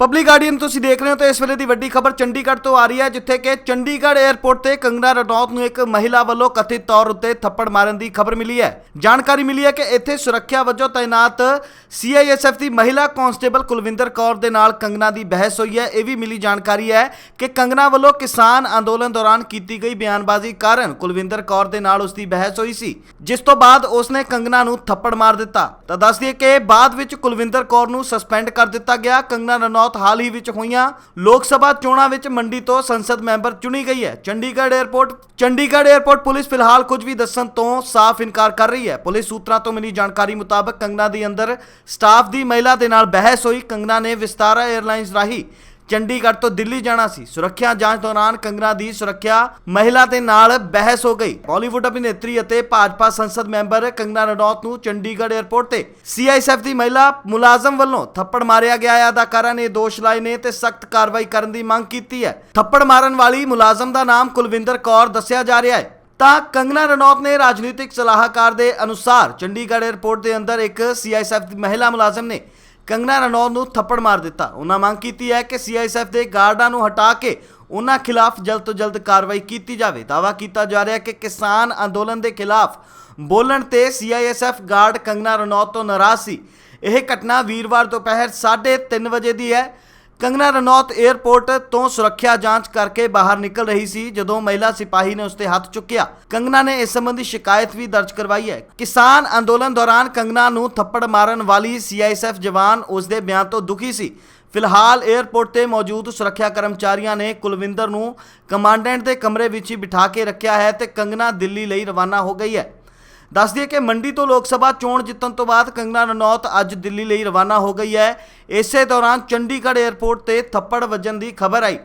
Public guardian ਤੁਸੀਂ ਦੇਖ ਰਹੇ ਹੋ ਤਾਂ ਇਸ ਵੇਲੇ ਦੀ ਵੱਡੀ ਖਬਰ ਚੰਡੀਗੜ੍ਹ ਤੋਂ ਆ ਰਹੀ ਹੈ, ਜਿੱਥੇ ਕਿ ਚੰਡੀਗੜ੍ਹ 에ਅਰਪੋਰਟ ਤੇ ਕੰਗਨਾ ਰਣੌਤ ਨੂੰ ਇੱਕ ਮਹਿਲਾ ਵੱਲੋਂ ਕਥਿਤ ਤੌਰ ਉੱਤੇ ਥੱਪੜ ਮਾਰਨ ਦੀ ਖਬਰ ਮਿਲੀ ਹੈ। ਜਾਣਕਾਰੀ ਮਿਲੀ ਹੈ ਕਿ ਇੱਥੇ ਸੁਰੱਖਿਆ ਵਜੋਂ ਤਾਇਨਾਤ ਸੀਆਈਐਸਐਫ ਦੀ ਮਹਿਲਾ ਕਾਂਸਟੇਬਲ ਕੁਲਵਿੰਦਰ ਕੌਰ ਦੇ ਨਾਲ ਕੰਗਨਾ ਦੀ ਬਹਿਸ ਹੋਈ ਹੈ। ਇਹ ਵੀ ਮਿਲੀ ਜਾਣਕਾਰੀ ਹੈ ਕਿ ਕੰਗਨਾ ਵੱਲੋਂ ਕਿਸਾਨ ਅੰਦੋਲਨ ਦੌਰਾਨ ਕੀਤੀ ਗਈ ਬਿਆਨਬਾਜ਼ੀ ਕਾਰਨ ਕੁਲਵਿੰਦਰ ਕੌਰ ਦੇ ਨਾਲ ਉਸ ਦੀ ਬਹਿਸ ਹੋਈ ਸੀ, ਜਿਸ ਤੋਂ ਬਾਅਦ ਉਸ ਨੇ ਕੰਗਨਾ ਨੂੰ ਥੱਪੜ ਮਾਰ ਦਿੱਤਾ। ਤਾਂ ਦੱਸ ਦਈਏ ਕਿ ਬਾਅਦ ਵਿੱਚ ਕੁਲਵਿੰਦਰ ਕੌਰ ਨੂੰ ਸਸਪੈਂਡ ਕਰ ਦਿੱਤਾ ਗਿਆ। ਕੰਗਨਾ ਰਣੌਤ ਬਹੁਤ ਹਾਲ ਹੀ ਵਿੱਚ ਹੋਈਆਂ। ਲੋਕ ਸਭਾ ਚੋਣਾਂ ਵਿੱਚ ਮੰਡੀ ਤੋਂ ਸੰਸਦ ਮੈਂਬਰ ਚੁਣੀ ਗਈ ਹੈ। Chandigarh airport Chandigarh airport police ਫਿਲਹਾਲ ਕੁਝ ਵੀ ਦੱਸਣ ਤੋਂ ਸਾਫ਼ ਇਨਕਾਰ ਕਰ ਰਹੀ ਹੈ। ਪੁਲਿਸ ਸੂਤਰਾਂ ਤੋਂ ਮਿਲੀ ਜਾਣਕਾਰੀ ਮੁਤਾਬਕ ਕੰਗਨਾ ਦੇ ਅੰਦਰ ਸਟਾਫ ਦੀ ਮਹਿਲਾ ਦੇ ਨਾਲ ਬਹਿਸ ਹੋਈ। ਕੰਗਨਾ ਨੇ ਵਿਸਤਾਰਾ 에ਅਰਲਾਈਨਸ ਰਾਹੀਂ ਚੰਡੀਗੜ੍ਹ ਤੋਂ ਦਿੱਲੀ ਜਾਣਾ ਸੀ। ਸੁਰੱਖਿਆ ਜਾਂਚ ਦੌਰਾਨ ਕੰਗਨਾ ਦੀ ਸੁਰੱਖਿਆ ਮਹਿਲਾ ਦੇ ਨਾਲ ਬਹਿਸ ਹੋ ਗਈ। ਬਾਲੀਵੁੱਡ ਅਭਿਨੇਤਰੀ ਅਤੇ ਭਾਜਪਾ ਸੰਸਦ ਮੈਂਬਰ ਕੰਗਨਾ ਰਣੌਤ ਨੂੰ ਚੰਡੀਗੜ੍ਹ 에ਅਰਪੋਰਟ ਤੇ ਸੀਆਈਐਸਐਫ ਦੀ ਮਹਿਲਾ ਮੁਲਾਜ਼ਮ ਵੱਲੋਂ ਥੱਪੜ ਮਾਰਿਆ ਗਿਆ। ਹੈ ਅਦਾਕਾਰਾ ਨੇ ਦੋਸ਼ ਲਾਏ ਨੇ ਤੇ ਸਖਤ ਕਾਰਵਾਈ ਕਰਨ ਦੀ ਮੰਗ ਕੀਤੀ ਹੈ। ਥੱਪੜ ਮਾਰਨ ਵਾਲੀ ਮੁਲਾਜ਼ਮ ਦਾ ਨਾਮ ਕੁਲਵਿੰਦਰ ਕੌਰ ਦੱਸਿਆ ਜਾ ਰਿਹਾ ਹੈ। ਤਾਂ ਕੰਗਨਾ ਰਣੌਤ ਨੇ ਰਾਜਨੀਤਿਕ ਸਲਾਹਕਾਰ ਦੇ ਅਨੁਸਾਰ ਚੰਡੀਗੜ੍ਹ 에ਅਰਪੋਰਟ ਦੇ ਅੰਦਰ ਇੱਕ ਸੀਆਈਐਸਐਫ ਦੀ ਮਹਿਲਾ ਮੁਲਾਜ਼ਮ ਨੇ ਕੰਗਨਾ ਰਣੌਤ ਨੂੰ ਥੱਪੜ ਮਾਰ ਦਿੱਤਾ। ਉਹਨਾਂ ਮੰਗ ਕੀਤੀ ਹੈ ਕਿ ਸੀਆਈਐਸਐਫ ਦੇ ਗਾਰਡਾਂ ਨੂੰ ਹਟਾ ਕੇ ਉਹਨਾਂ ਖਿਲਾਫ ਜਲਦ ਤੋਂ ਜਲਦ ਕਾਰਵਾਈ ਕੀਤੀ ਜਾਵੇ। ਦਾਵਾ ਕੀਤਾ ਜਾ ਰਿਹਾ ਹੈ ਕਿ ਕਿਸਾਨ ਅੰਦੋਲਨ ਦੇ ਖਿਲਾਫ ਬੋਲਣ ਤੇ ਸੀਆਈਐਸਐਫ ਗਾਰਡ ਕੰਗਨਾ ਰਣੌਤ ਤੋਂ ਨਾਰਾਜ਼ ਸੀ। ਇਹ ਘਟਨਾ ਵੀਰਵਾਰ ਦੁਪਹਿਰ 3:30 ਵਜੇ ਦੀ ਹੈ। ਕੰਗਨਾ ਰਣੌਤ 에ਅਰਪੋਰਟ ਤੋਂ ਸੁਰੱਖਿਆ ਜਾਂਚ ਕਰਕੇ ਬਾਹਰ ਨਿਕਲ ਰਹੀ ਸੀ, ਜਦੋਂ ਮਹਿਲਾ ਸਿਪਾਹੀ ਨੇ ਉਸ ਤੇ ਹੱਥ ਚੁੱਕਿਆ। ਕੰਗਨਾ ਨੇ ਇਸ ਸੰਬੰਧੀ ਸ਼ਿਕਾਇਤ ਵੀ ਦਰਜ ਕਰਵਾਈ ਹੈ। ਕਿਸਾਨ ਅੰਦੋਲਨ ਦੌਰਾਨ ਕੰਗਨਾ ਨੂੰ ਥੱਪੜ ਮਾਰਨ ਵਾਲੀ ਸੀਆਈਐਸਐਫ ਜਵਾਨ ਉਸ ਦੇ ਬਿਆਨ ਤੋਂ ਦੁਖੀ ਸੀ। ਫਿਲਹਾਲ 에ਅਰਪੋਰਟ ਤੇ ਮੌਜੂਦ ਸੁਰੱਖਿਆ ਕਰਮਚਾਰੀਆਂ ਨੇ ਕੁਲਵਿੰਦਰ ਨੂੰ ਕਮਾਂਡੈਂਟ ਦੇ ਕਮਰੇ ਵਿੱਚ ਹੀ ਬਿਠਾ ਕੇ ਰੱਖਿਆ ਹੈ ਤੇ ਕੰਗਨਾ ਦਿੱਲੀ ਲਈ ਰਵਾਨਾ ਹੋ ਗਈ ਹੈ। ਦੱਸ ਦਈਏ ਕਿ ਮੰਡੀ ਤੋਂ ਲੋਕ ਸਭਾ ਚੋਣ ਜਿੱਤਣ ਤੋਂ ਬਾਅਦ ਕੰਗਨਾ ਰਣੌਤ ਅੱਜ ਦਿੱਲੀ ਲਈ ਰਵਾਨਾ ਹੋ ਗਈ ਹੈ। ਇਸੇ ਦੌਰਾਨ ਚੰਡੀਗੜ੍ਹ 에ਅਰਪੋਰਟ ਤੇ ਥੱਪੜ ਵੱਜਣ ਦੀ ਖਬਰ ਆਈ।